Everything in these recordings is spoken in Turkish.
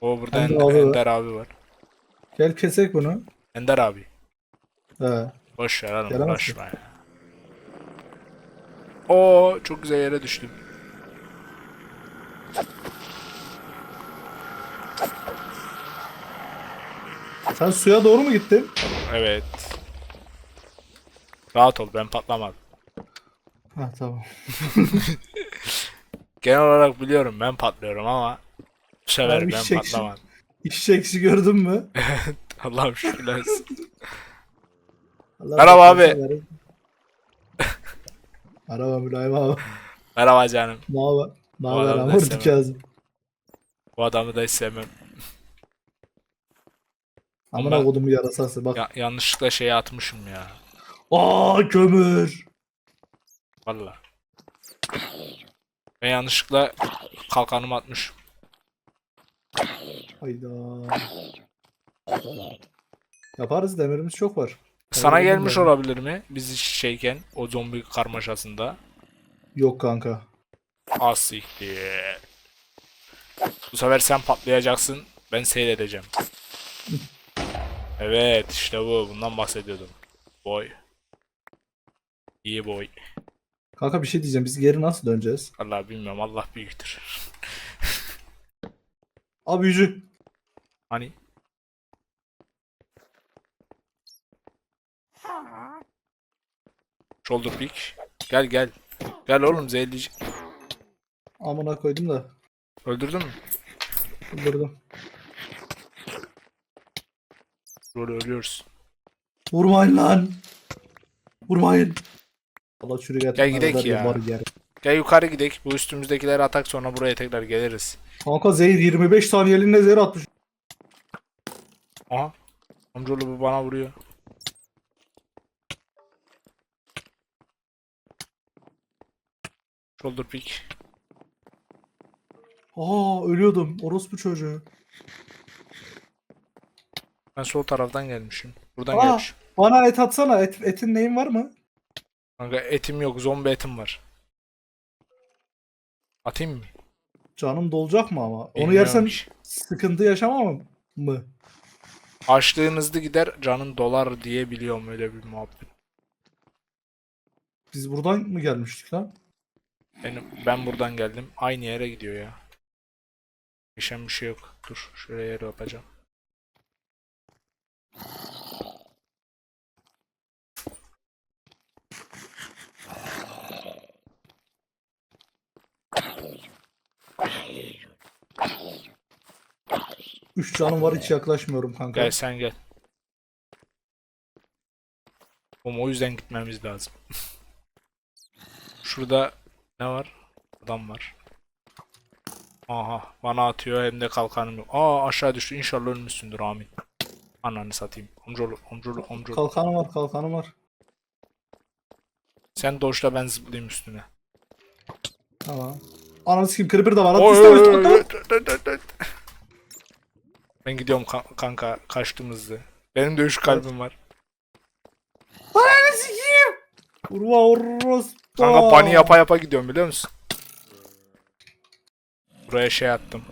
O burada Ender Ender, abi. Ender abi var. Gel kesek bunu. Ender abi. He. Boş ver Gelemezsin. uğraşma ya. Oo çok güzel yere düştüm. Sen suya doğru mu gittin? Evet. Rahat ol ben patlamadım. Ha tamam. Genel olarak biliyorum ben patlıyorum ama Abi ben çek patlamadım. İş eksi gördün mü? Allah'ım şükürler olsun. Allah Merhaba abi. Merhaba Mülayim abi. Merhaba canım. Ne haber? Ne Bu haber adamı da Amur sevmem. Dikazım. Bu adamı da hiç sevmem. Amına Ben- kodum yarasası bak. Ya, yanlışlıkla şeye atmışım ya. Aa kömür. Valla. Ben yanlışlıkla kalkanımı atmışım. Hayda. Yaparız demirimiz çok var. Sana Öyle gelmiş mi? olabilir mi? Biz şeyken o zombi karmaşasında. Yok kanka. Asiktir. Bu sefer sen patlayacaksın. Ben seyredeceğim. Evet işte bu. Bundan bahsediyordum. Boy. İyi boy. Kanka bir şey diyeceğim. Biz geri nasıl döneceğiz? Allah bilmiyorum. Allah büyüktür. Abi yüzü. Hani? Shoulder pick. Gel gel. Gel oğlum zehirleyici. Amına koydum da. Öldürdün mü? Öldürdüm. Rolü ölüyoruz. Vurmayın lan. Vurmayın. Allah çürü getir. Gel gidek ya. Var geri. Gel yukarı gidelim. Bu üstümüzdekileri atak sonra buraya tekrar geliriz. Kanka zehir 25 saniyeliğinde zehir atmış. Aha. Amcaoğlu bu bana vuruyor. Shoulder pick. Aa ölüyordum. Orospu çocuğu. Ben sol taraftan gelmişim. Buradan Aa. gelmişim. Bana et atsana. Et, etin neyin var mı? Kanka etim yok. Zombi etim var. Atayım mı? Canım dolacak mı ama? Onu Bilmiyorum yersen ki. sıkıntı yaşamam mı? Açlığın hızlı gider, canın dolar diye biliyorum öyle bir muhabbet. Biz buradan mı gelmiştik lan? Benim, ben buradan geldim. Aynı yere gidiyor ya. Değişen bir şey yok. Dur şuraya yer yapacağım. Üç canım var hiç yaklaşmıyorum kanka. Gel sen gel. Oğlum o yüzden gitmemiz lazım. Şurada ne var? Adam var. Aha bana atıyor hem de kalkanım yok. Aa aşağı düştü. İnşallah ölmüşsündür amin. Ananı satayım. Amcaoğlu amcaoğlu amcaoğlu. Kalkanım var kalkanım var. Sen doşla ben zıplayayım üstüne. Tamam. Ananı sikeyim creeper da var. At Oy, üstüne, oy, üstüne, oy, tamam. oy, oy, oy, oy. Ben gidiyorum kan- kanka kaçtım hızlı. Benim de 3 kalbim var. Ananı sikeyim. Urva orospu. Kanka pani yapa yapa gidiyorum biliyor musun? Buraya şey attım.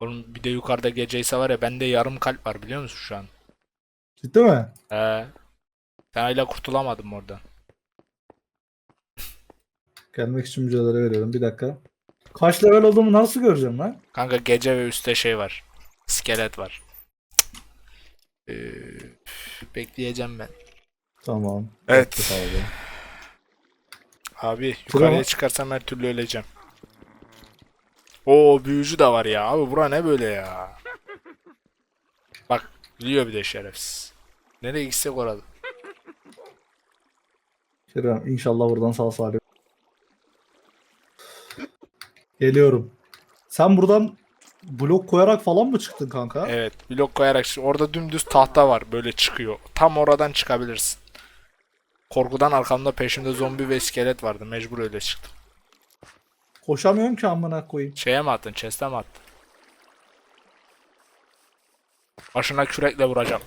Oğlum bir de yukarıda geceyse var ya bende yarım kalp var biliyor musun şu an? Ciddi mi? He. Ben hala kurtulamadım oradan. Gelmek için mücadele veriyorum. Bir dakika. Kaç level olduğumu nasıl göreceğim lan? Kanka gece ve üstte şey var. İskelet var. Ee, bekleyeceğim ben. Tamam. Evet. Abi yukarıya Tamam. çıkarsam her türlü öleceğim. Oo büyücü de var ya. Abi bura ne böyle ya? Bak biliyor bir de şerefsiz. Nereye gitsek orada. Kerem inşallah buradan sağ salim. Geliyorum. Sen buradan blok koyarak falan mı çıktın kanka? Evet blok koyarak orada dümdüz tahta var böyle çıkıyor. Tam oradan çıkabilirsin. Korkudan arkamda peşimde zombi ve iskelet vardı. Mecbur öyle çıktım. Koşamıyorum ki amına koyayım. Şeye mi attın? Chest'e mi attın? Başına kürekle vuracağım.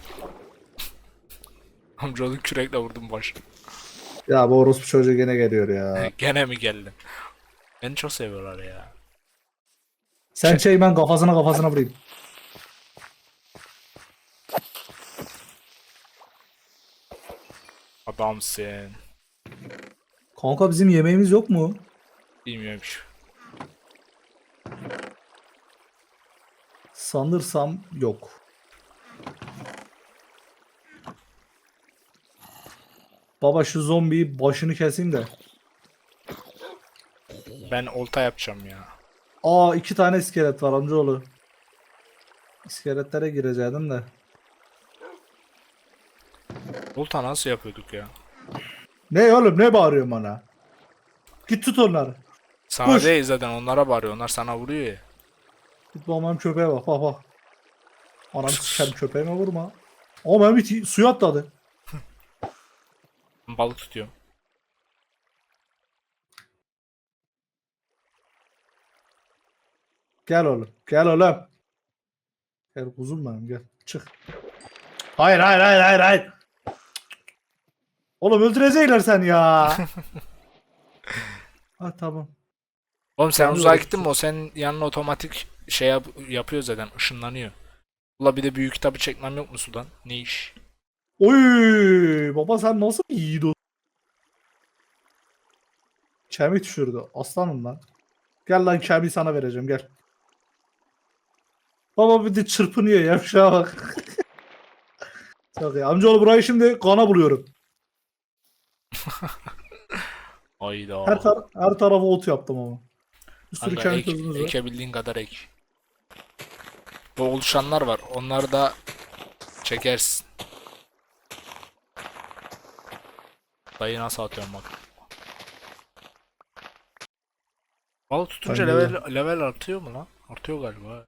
Amcaoğlu kürekle vurdum başına. Ya bu orospu çocuğu gene geliyor ya. Gene mi geldin? Beni çok seviyorlar ya. Sen Çek. çek ben kafasına kafasına vurayım. Adamsın. Kanka bizim yemeğimiz yok mu? Bilmiyorum şu. Sanırsam yok. Baba şu zombiyi başını keseyim de. Ben olta yapacağım ya. Aa iki tane iskelet var amcaoğlu. İskeletlere girecektim de. Olta nasıl yapıyorduk ya? Ne oğlum ne bağırıyorsun bana? Git tut onları. Sana Koş. değil zaten onlara bağırıyor. Onlar sana vuruyor ya. Git babam köpeğe bak bak bak. Anam sikerim köpeğime vurma. Ama Mehmet i- suya atladı. Ben balık tutuyorum. Gel oğlum. Gel oğlum. Gel kuzum benim gel. Çık. Hayır hayır hayır hayır hayır. Oğlum öldürecekler sen ya. ha tamam. Oğlum sen Yalnız uzağa gittin mi? O senin yanına otomatik şey yap- yapıyor zaten. ışınlanıyor. Ula bir de büyük kitabı çekmem yok mu sudan? Ne iş? Oy baba sen nasıl bir yiğit o? Kemik düşürdü. Aslanım lan. Gel lan kemiği sana vereceğim gel. Baba bir de çırpınıyor ya şuna bak. Çok iyi. Amcaoğlu burayı şimdi kana buluyorum. Ayda. Her, tar her tarafa ot yaptım ama. Bir sürü Kanka kemik ek, var. ekebildiğin kadar ek. Bu oluşanlar var. Onları da çekersin. Dayı nasıl atıyorum bak. Balık tutunca level, level artıyor mu lan? Artıyor galiba.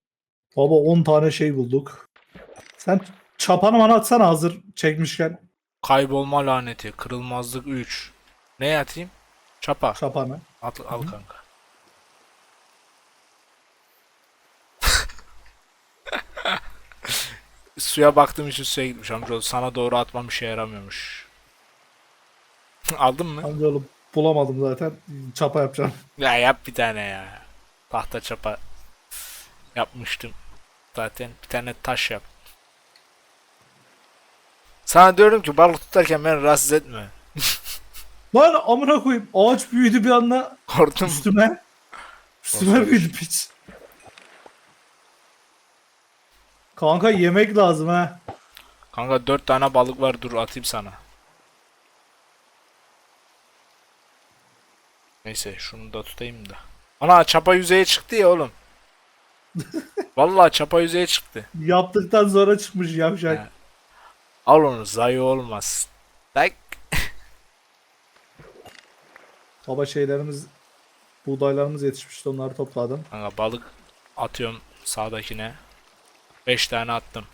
Baba 10 tane şey bulduk. Sen çapanı bana atsana hazır çekmişken Kaybolma laneti, kırılmazlık 3. Ne atayım? Çapa. çapanı. At, al kanka. Suya baktığım için suya gitmiş amcaoğlu. Sana doğru atmam işe yaramıyormuş. Aldın mı? Amcaoğlu bulamadım zaten. Çapa yapacağım. Ya yap bir tane ya. Tahta çapa yapmıştım. Zaten bir tane taş yap. Sana diyorum ki balık tutarken beni rahatsız etme. Lan amına koyayım. Ağaç büyüdü bir anda Korktum. üstüme. Üstüme büyüdü piç. Kanka yemek lazım ha. Kanka dört tane balık var dur atayım sana. Neyse şunu da tutayım da. Ana çapa yüzeye çıktı ya oğlum. Vallahi çapa yüzeye çıktı. Yaptıktan sonra çıkmış yavşak. Ha. Al onu zayi olmaz. Tak. Baba şeylerimiz buğdaylarımız yetişmişti onları topladım. Kanka balık atıyorum sağdakine. 5 tane attım.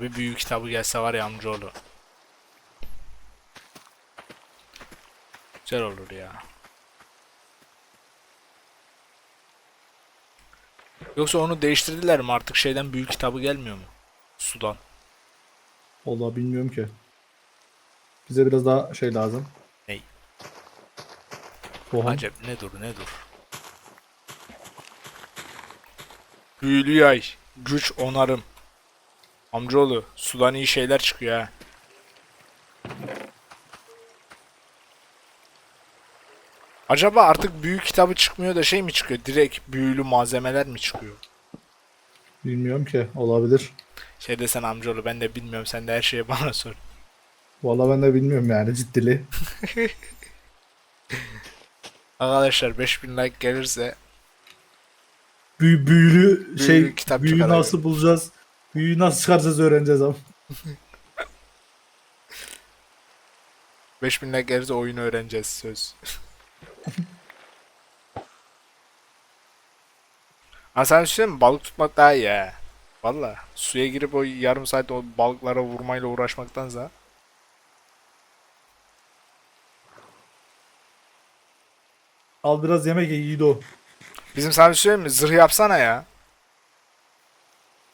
Bir büyük kitabı gelse var ya amcaoğlu. Güzel olur ya. Yoksa onu değiştirdiler mi artık şeyden büyük kitabı gelmiyor mu? Sudan. Vallahi bilmiyorum ki. Bize biraz daha şey lazım. Ney? Tohum. Acep ne dur ne dur. Büyülü yay. Güç onarım. Amcaoğlu sudan iyi şeyler çıkıyor ha. Acaba artık büyük kitabı çıkmıyor da şey mi çıkıyor? Direkt büyülü malzemeler mi çıkıyor? Bilmiyorum ki olabilir. Şey desen amcaoğlu ben de bilmiyorum sen de her şeyi bana sor. Vallahi ben de bilmiyorum yani ciddili. Arkadaşlar 5000 like gelirse Büyü, büyülü şey Büyülü büyüyü çıkar nasıl bulacağız? Büyüyü nasıl çıkaracağız öğreneceğiz ama. 5000 like gelirse oyunu öğreneceğiz söz. Ha sen mi? Balık tutmak daha iyi ha. Valla. Suya girip o yarım saat o balıklara vurmayla uğraşmaktansa. Al biraz yemek ye Yiğido. Bizim sana bir şey mi? Zırh yapsana ya.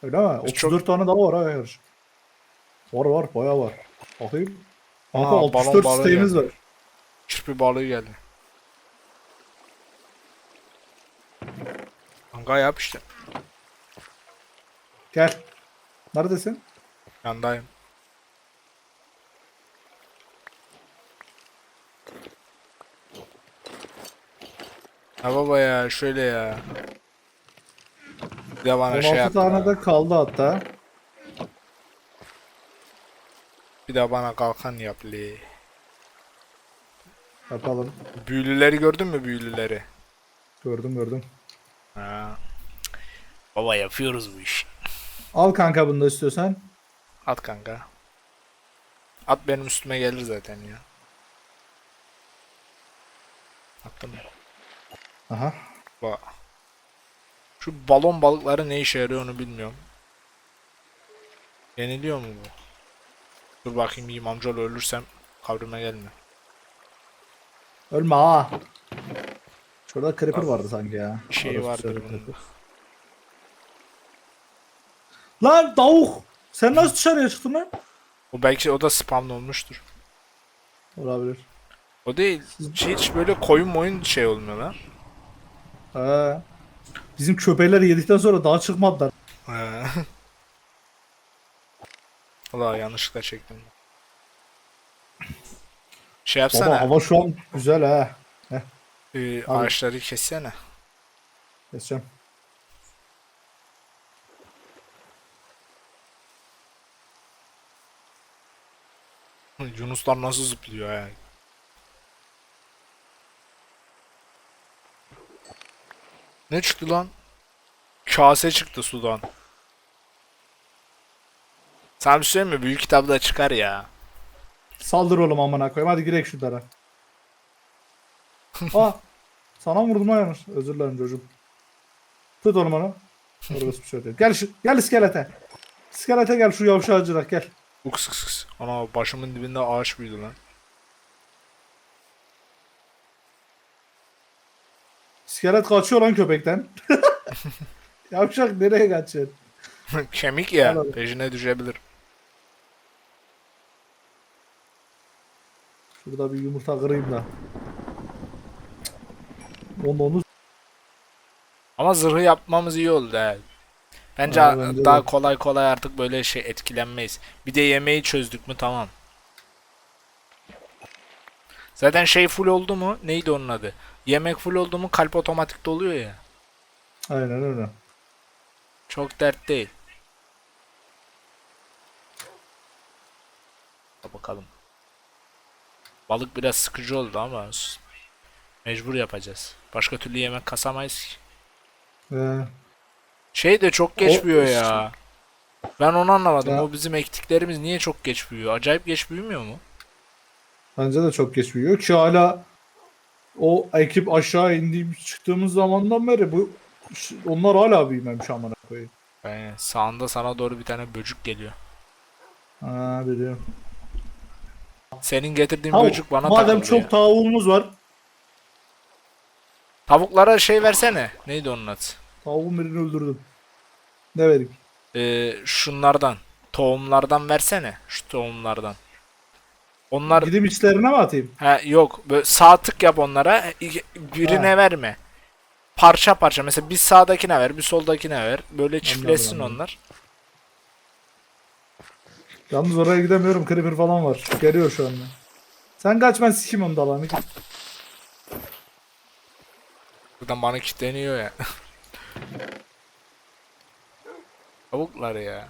Öyle mi? Biz 34 tane daha var ha yarış. Var var bayağı var. Bakayım. Kanka Aa, balon 64 balığı isteğimiz geldi. var. Kirpi balığı geldi. Kanka yap işte. Gel. Neredesin? Yandayım. Ha baba ya şöyle ya. De bana 16 şey yaptı. tane de kaldı hatta. Bir de bana kalkan yap li. Yapalım. Büyülüleri gördün mü büyülüleri? Gördüm gördüm. Ha. Baba yapıyoruz bu işi. Al kanka bunu da istiyorsan. At kanka. At benim üstüme gelir zaten ya. Attım. Aha. Bak. Şu balon balıkları ne işe yarıyor onu bilmiyorum. Yeniliyor mu bu? Dur bakayım yiyeyim amcalı ölürsem kavrime gelme. Ölme ha. Şurada creeper vardı sanki ya. Bir şey Orası vardır şöyle bunun. creeper. Lan tavuk. Sen nasıl dışarıya çıktın lan? O belki o da spamlı olmuştur. Olabilir. O değil. Hiç böyle koyun moyun şey olmuyor lan. He. Bizim köpekler yedikten sonra daha çıkmadılar. Ulan yanlışlıkla çektim. Şey yapsana. Baba hava şu an güzel ha. e, Abi. ağaçları kessene. Keseceğim. Yunuslar nasıl zıplıyor ya. Ne çıktı lan? Kase çıktı sudan. Sana bir şey mi? Büyük kitabda çıkar ya. Saldır oğlum amına koyayım. Hadi girek şunlara. Aa. Sana mı vurdum lan? Özür dilerim çocuğum. Tut oğlum onu. Orası bir şey değil. Gel şu, gel iskelete. İskelete gel şu yavşağıcırak gel. Uks kıs kıs. Ana başımın dibinde ağaç büyüdü lan. İskelet kaçıyor lan köpekten. Yavşak nereye kaçıyor? Kemik ya. Al. Peşine düşebilir. Şurada bir yumurta kırayım da. Onu onu Ama zırhı yapmamız iyi oldu he. Bence, Aa, bence daha de. kolay kolay artık böyle şey etkilenmeyiz. Bir de yemeği çözdük mü tamam. Zaten şey full oldu mu? Neydi onun adı? Yemek full oldu mu kalp otomatik doluyor ya. Aynen öyle. Çok dert değil. Bakalım. Balık biraz sıkıcı oldu ama mecbur yapacağız. Başka türlü yemek kasamayız ki. Ee, Şey de çok geç O- büyüyor ya. Ben onu anlamadım. Ya. O bizim ektiklerimiz niye çok geç büyüyor? Acayip geç büyümüyor mu? Bence de çok geç büyüyor ki hala o ekip aşağı indiğimiz çıktığımız zamandan beri bu onlar hala büyümemiş amına koyayım. Yani sağında sana doğru bir tane böcük geliyor. Ha biliyorum. Senin getirdiğin Tavuk. böcük bana Madem takıldı çok ya. tavuğumuz var. Tavuklara şey versene. Neydi onun adı? Tavuğun birini öldürdüm. Ne vereyim? Ee, şunlardan. Tohumlardan versene. Şu tohumlardan. Onlar Gidip içlerine mi atayım? ha yok böyle sağ tık yap onlara. Birine Ha. verme. Parça parça mesela bir sağdakine ver, bir soldakine ver. Böyle çiftleşsin anladım. onlar. Yalnız oraya gidemiyorum. Creeper falan var. Geliyor şu anda. Sen kaç ben sikim onu dalanı. Buradan bana kilitleniyor ya. Tavuklar ya.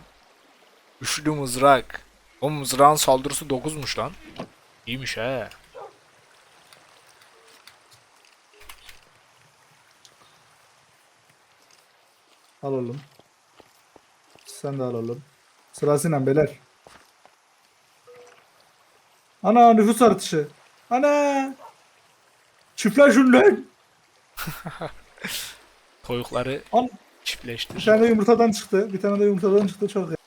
Üçlü mızrak. O mızrağın saldırısı 9'muş lan. İyiymiş he. Al oğlum. Sen de al oğlum. Sırasıyla beyler. Ana nüfus artışı. Ana. Çiftler şunu lan. Toyukları. Bir çiftleştir. tane de yumurtadan çıktı. Bir tane de yumurtadan çıktı. Çok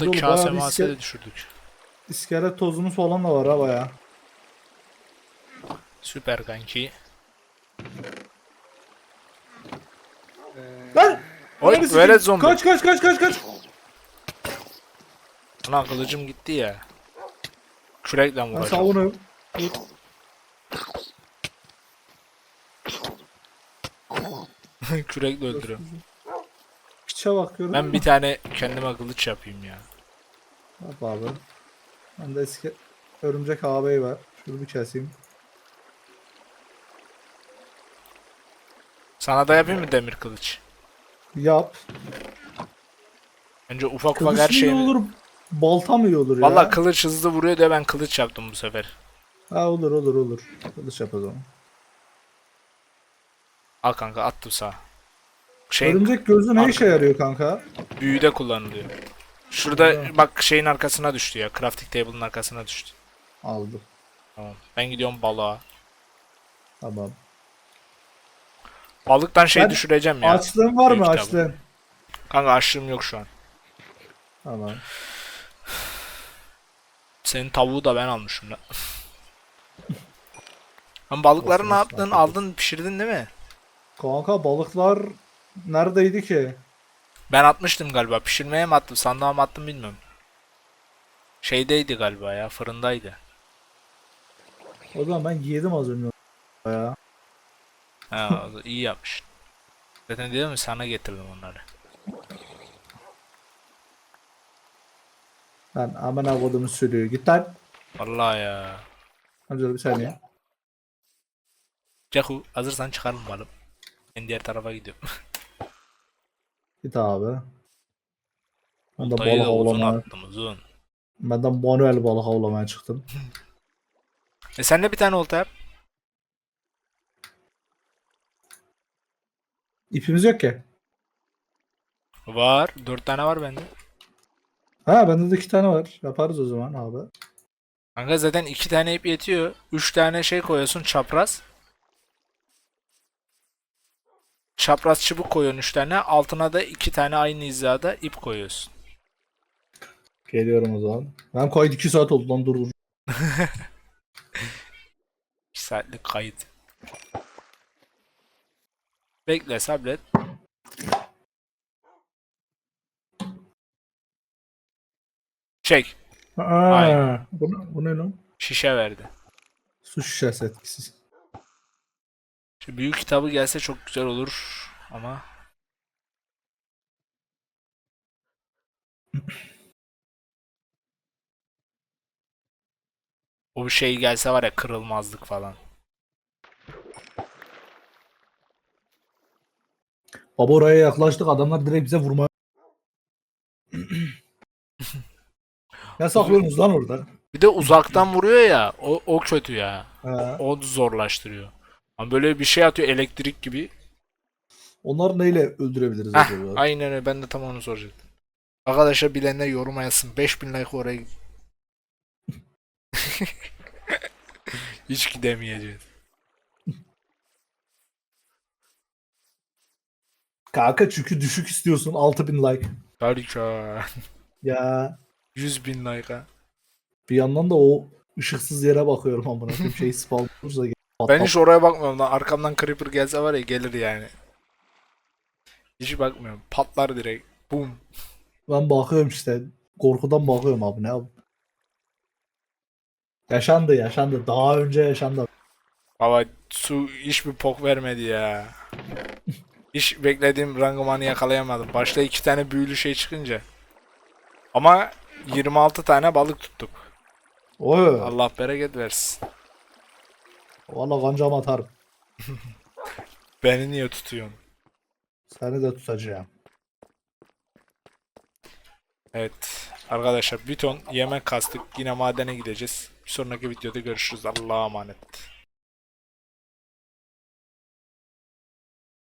da bayağı kase bir mase iske- de düşürdük. iskelet tozumuz falan da var ha baya. Süper kanki. Lan! Oy Ananı böyle sikeyim. zombi. Kaç kaç kaç kaç kaç. Ana kılıcım gitti ya. Kürekle Ben vuracağım. savunuyorum. Kürekle öldürüyorum. Piçe bakıyorum. Ben bir tane kendime kılıç yapayım ya. Yap abi. Ben de eski örümcek ağabey var. Şunu bir keseyim. Sana da yapayım mı demir kılıç? Yap. Önce ufak ufak her iyi şeyi. olur? Balta mı iyi olur ya? Valla kılıç hızlı vuruyor da ben kılıç yaptım bu sefer. Ha olur olur olur. Kılıç yap o zaman. Al kanka attım sağa. Şey Örümcek gözü ne işe yarıyor kanka? büyüde kullanılıyor. Şurada bak şeyin arkasına düştü ya. Crafting table'ın arkasına düştü. Aldım. Tamam. Ben gidiyorum balığa. Tamam. Balıktan şey Ben- düşüreceğim ya. Açlığın var mı Büyük kitabı. açlığın? Kanka açlığım yok şu an. Tamam. Senin tavuğu da ben almışım lan. Lan balıkları Olsun, ne olsun, yaptın? afiyet Aldın, pişirdin değil mi? Kanka balıklar neredeydi ki? Ben atmıştım galiba. Pişirmeye mi attım, sandığa mı attım bilmiyorum. Şeydeydi galiba ya, fırındaydı. O zaman ben yedim az önce. Ya. Ha, o da iyi yapmışsın. Zaten diyorum ya sana getirdim onları. Ben aman avadımı sürüyor. Git lan. Vallahi ya. Önce bir saniye. Cehu hazırsan çıkarım balık. Ben diğer tarafa gidiyorum. Git abi. Ben de balık avlamaya, uzun. ben de manuel balık avlamaya çıktım. E sen de bir tane olta yap. İpimiz yok ki. Var. Dört tane var bende. Ha bende de iki tane var. Yaparız o zaman abi. Kanka zaten iki tane ip yetiyor. Üç tane şey koyuyorsun çapraz. Çapraz çubuk koyuyorsun üç tane. Altına da iki tane aynı hizada ip koyuyorsun. Geliyorum o zaman. Ben koydu 2 saat oldu lan dur dur. 2 saatlik kayıt. Bekle sabret. Çek. Aa, bu, bu ne lan? Şişe verdi. Su şişesi etkisiz. Şu büyük kitabı gelse çok güzel olur ama o bir şey gelse var ya kırılmazlık falan. Baba oraya yaklaştık adamlar direkt bize vurmaya. ne saklıyorsunuz lan orada? Bir de uzaktan vuruyor ya o, o kötü ya. Ha, O zorlaştırıyor. Ama böyle bir şey atıyor elektrik gibi. onları neyle öldürebiliriz Heh, acaba? aynen öyle ben de tam onu soracaktım. Arkadaşlar bilenler yoruma yazsın. 5000 like oraya. Hiç gidemeyeceğiz. Kanka çünkü düşük istiyorsun 6000 like. Harika. Ya 100 bin like'a. bir yandan da o ışıksız yere bakıyorum amına koyayım şey spawn olursa Ben hiç oraya bakmıyorum lan. Arkamdan creeper gelse var ya gelir yani. Hiç bakmıyorum. Patlar direkt. Boom. Ben bakıyorum işte. Korkudan bakıyorum abi ne abi. Yaşandı yaşandı. Daha önce yaşandı. Baba su hiçbir pok vermedi ya. Hiç beklediğim rangomanı yakalayamadım. Başta iki tane büyülü şey çıkınca. Ama 26 tane balık tuttuk. Oy. Allah bereket versin. Valla kancam atarım. Beni niye tutuyorsun? Seni de tutacağım. Evet. Arkadaşlar bir ton yemek kastık. Yine madene gideceğiz. Bir sonraki videoda görüşürüz. Allah'a emanet.